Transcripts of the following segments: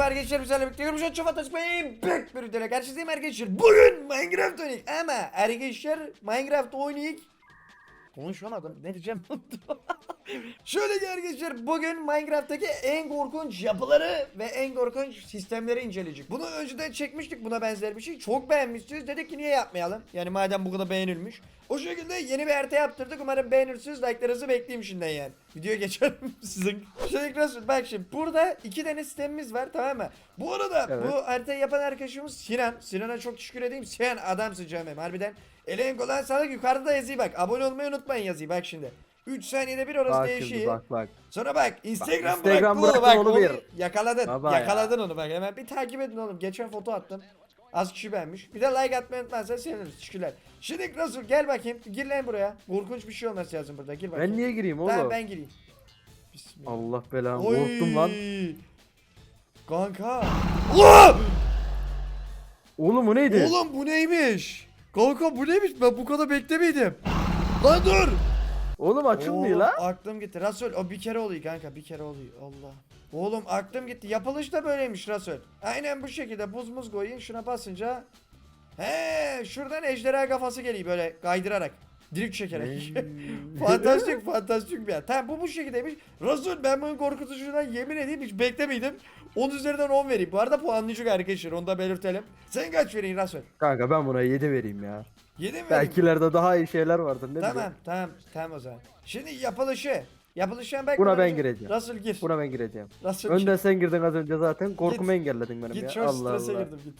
Merhaba arkadaşlar bizlerle birlikte görmüş çok fantastik büyük bir videoyla karşınızdayım arkadaşlar. Bugün Minecraft oynayık ama arkadaşlar Minecraft oynayık. Konuşamadım ne diyeceğim. Şöyle ki arkadaşlar bugün Minecraft'taki en korkunç yapıları ve en korkunç sistemleri inceleyecek. Bunu önceden çekmiştik buna benzer bir şey. Çok beğenmişsiniz dedik ki niye yapmayalım? Yani madem bu kadar beğenilmiş. O şekilde yeni bir harita yaptırdık. Umarım beğenirsiniz. Like'larınızı bekleyeyim şimdiden yani. Videoya geçelim sizin. Şöyle nasıl? Bak şimdi burada iki tane sistemimiz var tamam mı? Bu arada Evet. bu haritayı yapan arkadaşımız Sinan. Sinan'a çok teşekkür edeyim. Sinan adamsın canım harbiden. Elin kolay sağlık yukarıda da yazıyı bak. Abone olmayı unutmayın yazıyı bak şimdi. 3 saniyede bir orası Bak değişiyor. bak bak. Sonra bak Instagram, Instagram bırak bu bak onu bir. yakaladın. Baba ya. yakaladın onu bak hemen bir takip edin oğlum. Geçen foto attım. Az kişi beğenmiş. Bir de like atmayı unutmazsan seviniriz. Teşekkürler. Şimdi Rasul gel bakayım. Gir lan buraya. Korkunç bir şey olması lazım burada. Gir bakayım. Ben niye gireyim oğlum? Tamam ben gireyim. Bismillah. Allah belanı Oy. korktum lan. Kanka. Ulan! Oğlum o neydi? Oğlum bu neymiş? Kanka bu neymiş? Ben bu kadar beklemiydim. Lan dur. Oğlum açılmıyor Oğlum, lan. Aklım gitti. Rasul o bir kere oluyor kanka bir kere oluyor. Allah. Oğlum aklım gitti. Yapılış da böyleymiş Rasul. Aynen bu şekilde buz muz koyun şuna basınca. He şuradan ejderha kafası geliyor böyle kaydırarak. Drift çekerek. fantastik fantastik bir yer. Tamam bu bu şekildeymiş. Rasul ben bunun korkutucundan yemin edeyim hiç beklemiydim. 10 üzerinden 10 vereyim. Bu arada puanlayacak arkadaşlar onu da belirtelim. Sen kaç vereyim Rasul? Kanka ben buna 7 vereyim ya. 7 mi? Belkilerde daha iyi şeyler vardır ne Tamam bileyim. tamam tamam o zaman. Şimdi yapılışı. Yapılışına bak. Buna ben gireceğim. Rasul gir. Buna ben gireceğim. Rasul Önden sen girdin az önce zaten. Korkumu Git. engelledin benim git. ya. Git çok Allah strese Allah. girdim git.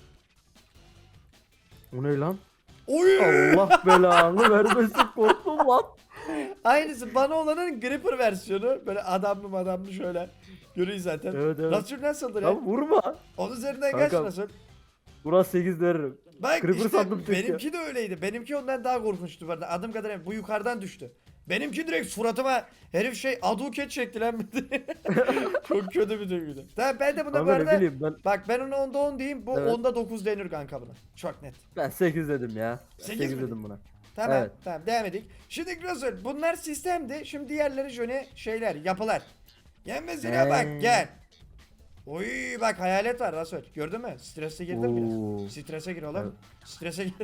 O ne lan? Oy! Allah belanı vermesin korktum lan. Aynısı bana olanın Gripper versiyonu. Böyle adamlı adamlı şöyle. Görüyor zaten. Evet evet. Rasul nasıldır ya? Lan vurma. Onun üzerinden kaç Rasul? Burası 8 veririm. Bak Creeper işte sandım tek ya. benimki de öyleydi. Benimki ondan daha korkunçtu bu arada. Adım kadar emin. Bu yukarıdan düştü. Benimki direkt suratıma herif şey aduket çekti lan. Çok kötü bir duyguydu. Tamam ben de buna bu Kanka ne arada bileyim ben. Bak ben ona onda 10 diyeyim. Bu Evet. onda 9 denir kanka buna. Çok net. Ben 8 dedim ya. Sekiz 8 mi? dedim buna. Tamam Evet. tamam devam edik. Şimdi Rasul bunlar sistemdi. Şimdi diğerleri şöyle şeyler yapılar. Gel mesela Ee. bak gel. Oy bak hayalet var Rasul. Gördün mü? Strese girdin biraz. Strese gir oğlum. Strese gir.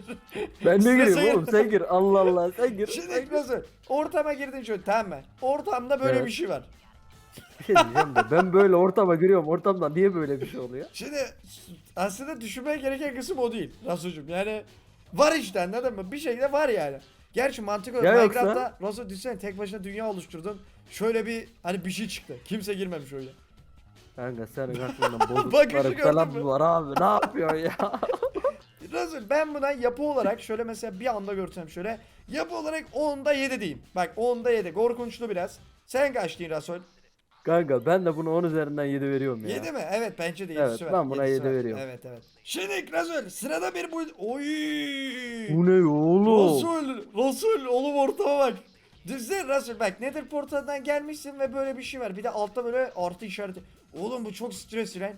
Ben ne Strese gireyim gir. oğlum sen gir. Allah Allah sen gir. sen Şimdi gir. Rasul ortama girdin şöyle tamam mı? Ortamda böyle Evet. bir şey var. Bir şey diyeceğim de ben böyle ortama giriyorum. Ortamda niye böyle bir şey oluyor? Şimdi aslında düşünmeye gereken kısım o değil Rasul'cum. Yani var işte anladın mı? Bir şekilde var yani. Gerçi mantık olarak Ya yoksa? Minecraft'ta Rasul düşünsene tek başına dünya oluşturdun. Şöyle bir hani bir şey çıktı. Kimse girmemiş öyle. Kanka senin bozuklarım Bakışı falan gördün mü? var abi. Ne yapıyorsun ya? Rasul ben buna yapı olarak şöyle mesela bir anda görsem şöyle yapı olarak 10'da 7 diyeyim. Bak 10'da 7 korkunçlu biraz. Sen kaç diyin Rasul? Kanka ben de bunu 10 üzerinden 7 veriyorum ya. 7 mi? Evet bence de Evet, 7'si var. ben buna Yedisi yedi var. veriyorum. Evet evet. Şimdi Rasul sırada bir bu... Oy! Bu ne oğlum? Rasul, Rasul oğlum ortama bak. Düzde Rasul bak Nether portalından gelmişsin ve böyle bir şey var. Bir de altta böyle artı işareti. Oğlum bu çok stresli lan.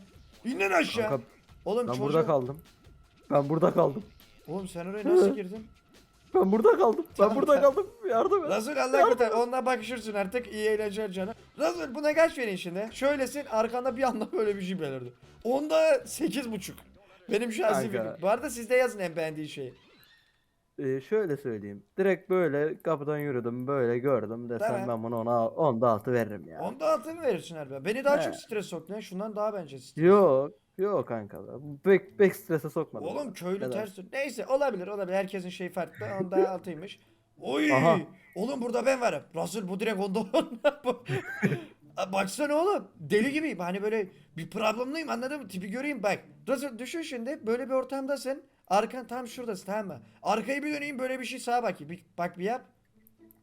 İn lan aşağı. Kanka Oğlum ben çocuğum- burada kaldım. Ben burada kaldım. Oğlum sen oraya nasıl girdin? Ben burada kaldım. Tamam, Ben burada tamam. kaldım. Yardım et. Rasul Allah kurtar. Onunla bakışırsın artık. İyi eğlenceler canım. Rasul buna kaç verin şimdi? Şöylesin arkanda bir anda böyle bir şey belirdi. Onda sekiz buçuk. Benim şahsi Kanka. fikrim. Bu arada siz de yazın en beğendiği şeyi. Ee, şöyle söyleyeyim. Direkt böyle kapıdan yürüdüm. Böyle gördüm desem ben bunu ona 10'da 6 veririm ya. Onda altı mı verirsin harbi? Beni daha He. çok stres soktu lan. Şundan daha bence stres. Yok. Yok kanka. Bek, bek strese sokmadım. Oğlum köylü Neden? ters. Neyse olabilir olabilir. Herkesin şeyi farklı. Onda altıymış. Oy! Aha. Oğlum burada ben varım. Rasul bu direkt onda on. Baksana oğlum. Deli gibiyim. Hani böyle bir problemliyim anladın mı? Tipi göreyim bak. Rasul düşün şimdi. Böyle bir ortamdasın. Arkan tam şuradasın tamam mı? Arkayı bir döneyim böyle bir şey sağa bakayım. Bir, bak bir yap.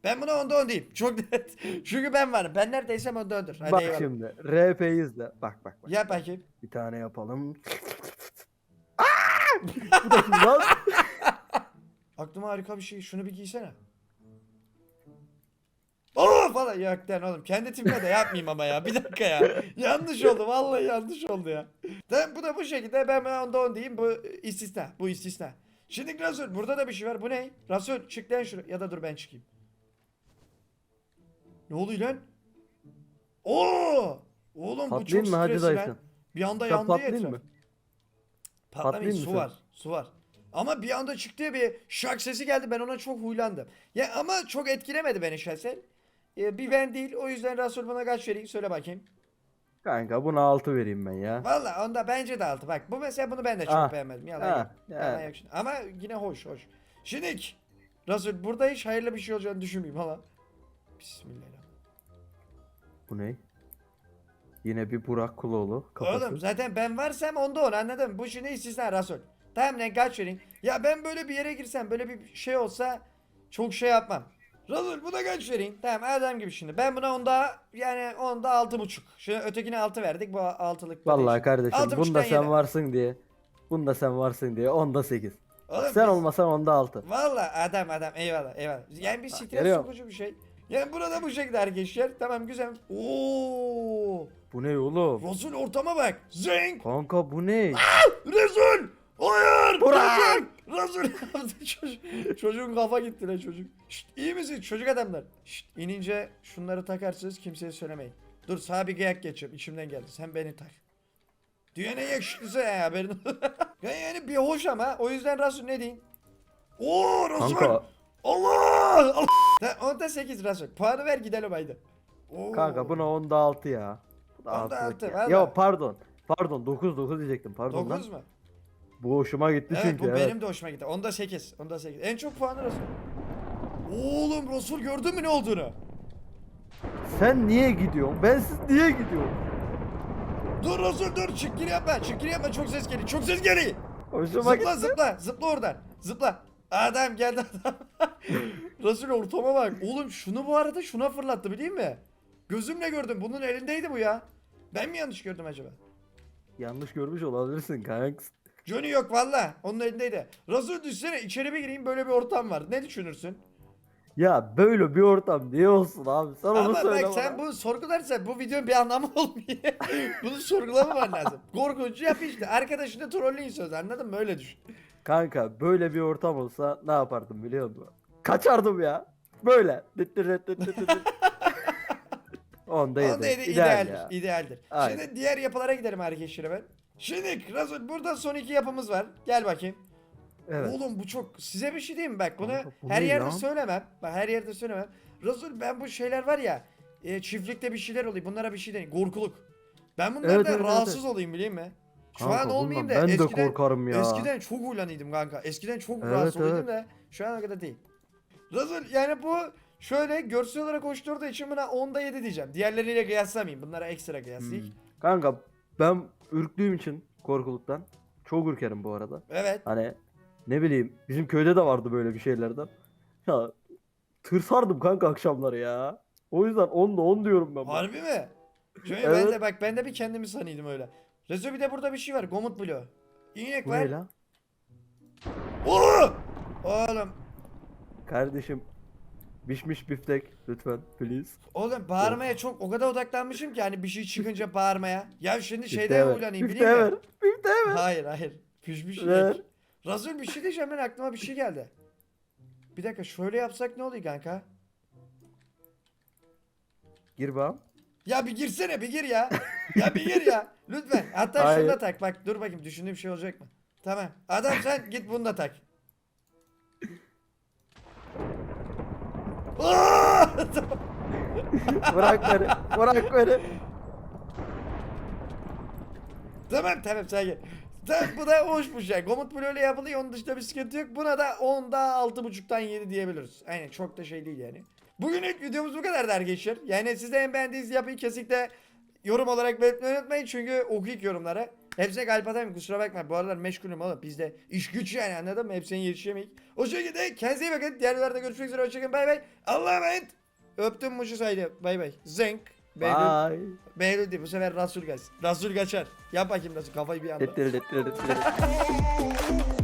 Ben buna onda on diyeyim. Çok net. Çünkü ben varım. Ben neredeysem onda ondur. Hadi Bak eyvallah. şimdi. RP'yi izle. Bak bak bak. Yap bakayım. Bir tane yapalım. Bu da kim lan? Aklıma harika bir şey. Şunu bir giysene. Falan yok lan oğlum. Kendi tipime de yapmayayım ama ya. Bir dakika ya. yanlış oldu. Vallahi yanlış oldu ya. Tamam bu da bu şekilde. Ben onda on diyeyim. Bu istisna. Bu istisna. Şimdi Rasul burada da bir şey var. Bu ne? Rasul çık lan şuraya. Ya da dur ben çıkayım. Ne oluyor lan? Oo! Oğlum bu çok Patlayayım mı Hacı stresli lan. Dayısı? Bir anda yandı ya patlayayım etraf. mı? Patlamayın Patlayayım su mı var. Su var. Ama bir anda çıktı ya bir şak sesi geldi ben ona çok huylandım. Ya ama çok etkilemedi beni şahsen. Ee, bir ben değil o yüzden Rasul bana kaç vereyim söyle bakayım. Kanka buna 6 vereyim ben ya. Valla onda bence de altı. Bak bu mesela bunu ben de çok Ah. beğenmedim. Yalan Ah, yok. Yalan yok şimdi. Ama yine hoş hoş. Şimdi Rasul burada hiç hayırlı bir şey olacağını düşünmeyeyim ama. Bismillahirrahmanirrahim. Bu ne? Yine bir Burak Kuloğlu kafası. Oğlum zaten ben varsam onda on anladın mı? Bu şimdi istisna Rasul. Tamam lan kaç vereyim. Ya ben böyle bir yere girsem böyle bir şey olsa çok şey yapmam. Rasul buna kaç vereyim? Tamam adam gibi şimdi. Ben buna onda yani onda altı buçuk. Şimdi ötekine altı verdik bu altılık. Vallahi kardeşim Altı bunda sen yedi. varsın diye. Bunda sen varsın diye onda 8. Oğlum sen biz- olmasan onda 6. Valla adam adam eyvallah eyvallah. Yani bir stres sokucu bir şey. Yani burada bu şekilde arkadaşlar. Tamam güzel. Oo! Bu ne oğlum? Resul ortama bak. Zeng! Kanka bu ne? Resul! Hayır! Burak! Çocuk, çocuğun kafa gitti lan çocuk. Şşt, iyi misin çocuk adamlar? Şşt, inince şunları takarsınız kimseye söylemeyin. Dur sağa bir gıyak geçiyorum içimden geldi. Sen beni tak. Dünyanın en yakışıklısı ya haberin. yani, yani bir hoş ama o yüzden Resul ne diyeyim? Oo Resul! Kanka Allah! Allah! Ta- Onda 8 Rasul. Puanı ver gidelim haydi. Oo. kanka buna onda 6 ya. Bu da Onda altılık altı, ya. valla. Ya pardon. Pardon 9 9 diyecektim pardon 9 lan. mu? Bu hoşuma gitti Evet çünkü. bu evet. benim de hoşuma gitti. Onda 8. Onda 8. En çok puanı Rasul. Oğlum Rasul gördün mü ne olduğunu? Sen niye gidiyorsun? Bensiz niye gidiyorsun? Dur Rasul dur çıkkiri yapma. Çıkkiri yapma çok ses geliyor. Çok ses geliyor. Hoşuma Zıpla gitti. zıpla. Zıpla oradan. Zıpla. Adam geldi adam. Rasul ortama bak. Oğlum şunu bu arada şuna fırlattı biliyor musun? Gözümle gördüm. Bunun elindeydi bu ya. Ben mi yanlış gördüm acaba? Yanlış görmüş olabilirsin kanka. Johnny yok valla. Onun elindeydi. Rasul düşsene içeri bir gireyim böyle bir ortam var. Ne düşünürsün? Ya böyle bir ortam niye olsun abi? Sen onu Ama söyle bak sen bana. bunu sorgularsan bu videonun bir anlamı olmuyor. bunu sorgulamaman lazım. Korkunç yap işte. Arkadaşını trolleyin söz anladın mı? Öyle düşün. Kanka böyle bir ortam olsa ne yapardım biliyor musun? Kaçardım ya. Böyle. Dıt dıt dıt dıt dıt dıt. Onda yedi. Onda yedi, İdeal idealdir. ya. idealdir. Aynen. Şimdi diğer yapılara gidelim arkadaşlar ben. Şimdi Rasul burada son iki yapımız var. Gel bakayım. Evet. Oğlum bu çok size bir şey diyeyim mi? bak bunu Kanka, bu her ne yerde lan? söylemem. Bak her yerde söylemem. Rasul ben bu şeyler var ya e, çiftlikte bir şeyler oluyor. Bunlara bir şey deyin. Korkuluk. Ben bunlardan Evet, evet, evet, rahatsız olayım bileyim mi? Şu Kanka, an olmayayım da bundan ben de eskiden, korkarım ya. eskiden çok huylanıydım kanka. Eskiden çok Evet, rahatsız oluyordum evet. da şu an o kadar değil. Rasul yani bu şöyle görsel olarak hoşturduğu için buna 10'da 7 diyeceğim. Diğerleriyle kıyaslamayayım. Bunlara ekstra kıyaslayayım. Hmm. Kanka ben ürktüğüm için korkuluktan çok ürkerim bu arada. Evet. Hani ne bileyim bizim köyde de vardı böyle bir şeylerden. Ya tırsardım kanka akşamları ya. O yüzden 10'da 10 diyorum ben. Harbi mi? Ben Evet. de bak ben de bir kendimi sanıyordum öyle. Rezo bir de burada bir şey var. Gomut bloğu. İğnek Bu var. ne lan? Oğlum. Kardeşim pişmiş biftek lütfen please. Oğlum bağırmaya çok o kadar odaklanmışım ki hani bir şey çıkınca bağırmaya. Ya şimdi şeyden ver. uylanayım bileyim ver. mi? Ver. Hayır hayır. Pişmiş Ver. inek. Razul bir şey diyeceğim ben aklıma bir şey geldi. Bir dakika şöyle yapsak ne oluyor kanka? Gir bağım. Ya bir girsene bir gir ya. ya bir gir ya. Lütfen. Hatta şunu Hayır. da tak. Bak dur bakayım düşündüğüm şey olacak mı? Tamam. Adam sen git bunu da tak. Bırak beni. Bırak beni. tamam tamam sakin. Tamam, bu da hoşmuş ya. Komut bloğuyla yapılıyor. Onun dışında bir sıkıntı yok. Buna da 10'da 6.5'tan 7 diyebiliriz. Aynen çok da şey değil yani. Bugünlük videomuz bu kadardı arkadaşlar. Yani siz de en beğendiğiniz yapıyı kesinlikle yorum olarak belirtmeyi unutmayın. Çünkü okuyuk yorumları. Hepsine kalp atayım kusura bakma. Bu aralar meşgulüm oğlum. Bizde iş güç yani anladın mı? Hepsine yetişemeyiz. O şekilde kendinize iyi bakın. Diğer videolarda görüşmek üzere. Hoşçakalın. Bay bay. Allah'a emanet. Öptüm Muşu saydı. Bay bay. Zenk. Behlül. Behlül değil bu sefer Rasul Gaz. Rasul Kaçar. Yap bakayım nasıl kafayı bir anda.